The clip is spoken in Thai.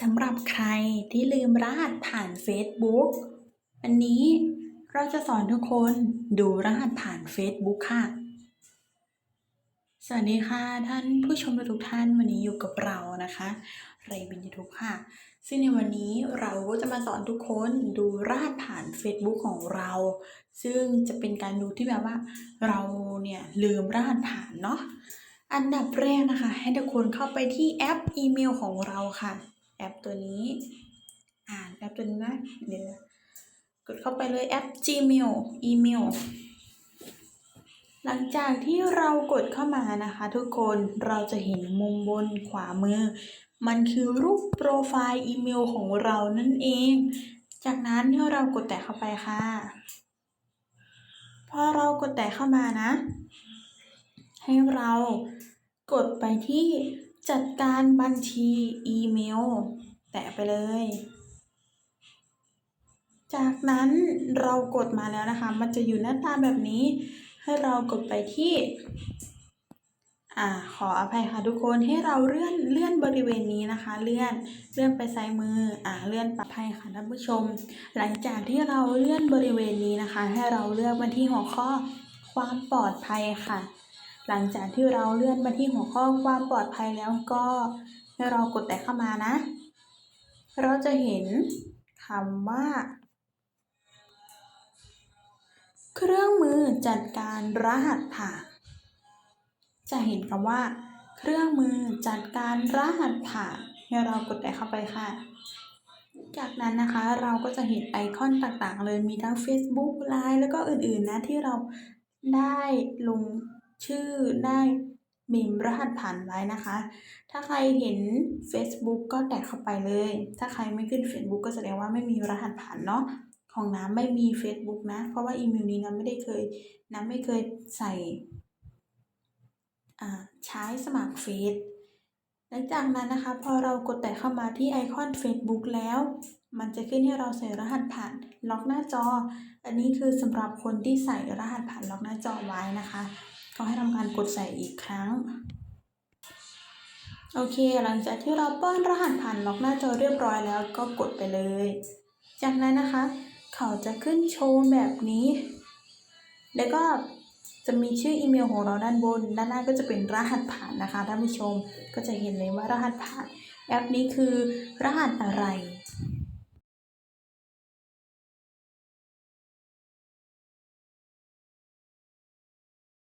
สำหรับใครที่ลืมรหัสผ่าน Facebook วันนี้เราจะสอนทุกคนดูรหัสผ่าน Facebook ค่ะ สวัสดีค่ะท่านผู้ชมทุกท่านวันนี้อยู่กับเรานะคะเรบินยูทูบค่ะ ซึ่งในวันนี้เราก็จะมาสอนทุกคนดูรหัสผ่าน Facebook ของเรา ซึ่งจะเป็นการดูที่แบบว่าเราเนี่ยลืมรหัสผ่านเนาะอันดับแรกนะคะ ให้ทุกคนเข้าไปที่แอปอีเมลของเราค่ะ ปตัวนี้ อ่านแอปตัวนี้นะเดี๋ยวกดเข้าไปเลยแอป Gmail อีเมลหลังจากที่เรากดเข้ามานะคะทุกคนเราจะเห็นมุมบนขวามือ มันคือรูปโปรไฟล์อีเมลของเรานั่นเอง จากนั้นให้เรากดแตะเข้าไปค่ะ พอเรากดแตะเข้ามานะ ให้เรากดไปที่ จัดการบัญชีอีเมล แตะไปเลย จากนั้นเรากดมาแล้วนะคะ มันจะอยู่หน้าตาแบบนี้ ให้เรากดไปที่ อ่า ขออภัยค่ะทุกคน ให้เราเลื่อนเลื่อนบริเวณนี้นะคะ เลื่อนเลื่อนไปซ้ายมือ อ่า เลื่อนปลอดภัยค่ะท่านผู้ชม หลังจากที่เราเลื่อนบริเวณนี้นะคะ ให้เราเลือกมาที่หัวข้อความปลอดภัยค่ะ หลังจากที่เราเลื่อนมาที่หัวข้อความปลอดภัยแล้วก็ให้เรากดแตะเข้ามานะ เราจะเห็นคำว่า เครื่องมือจัดการรหัสผ่าน จะเห็นคำว่า เครื่องมือจัดการรหัสผ่านให้เรากดแตะเข้าไปค่ะ จากนั้นนะคะเราก็จะเห็นไอคอนต่างๆ เลยมีทั้ง Facebook Line แล้วก็อื่นๆนะที่เราได้ลง ชื่อได้มมรหัสผ่านไว้นะคะ ถ้าใครเห็น Facebook ก็แตะเข้าไปเลย ถ้าใครไม่ขึ้น Facebook ก็แสดงว่าไม่มีรหัสผ่านเนาะ ของน้ำไม่มี Facebook นะ เพราะว่าอีเมลนี้น้ำไม่ได้เคย น้ำไม่เคยใส่ใช้สมัครเฟซหลังจากนั้นนะคะ พอเรากดแตะเข้ามาที่ไอคอน Facebook แล้ว มันจะขึ้นให้เราใส่รหัสผ่านล็อกหน้าจอ อันนี้คือสำหรับคนที่ใส่รหัสผ่านล็อกหน้าจอไว้นะคะ ก็ให้ทำการกดใส่อีกครั้ง โอเค หลังจากที่เราป้อนรหัสผ่านล็อกหน้าจอเรียบร้อยแล้วก็กดไปเลย จากนั้นนะคะ เขาจะขึ้นโชว์แบบนี้ แล้วก็จะมีชื่ออีเมลของเราด้านบน ด้านล่างก็จะเป็นรหัสผ่านนะคะท่านผู้ชมก็จะเห็นเลยว่ารหัสผ่าน แอปนี้คือรหัสอะไร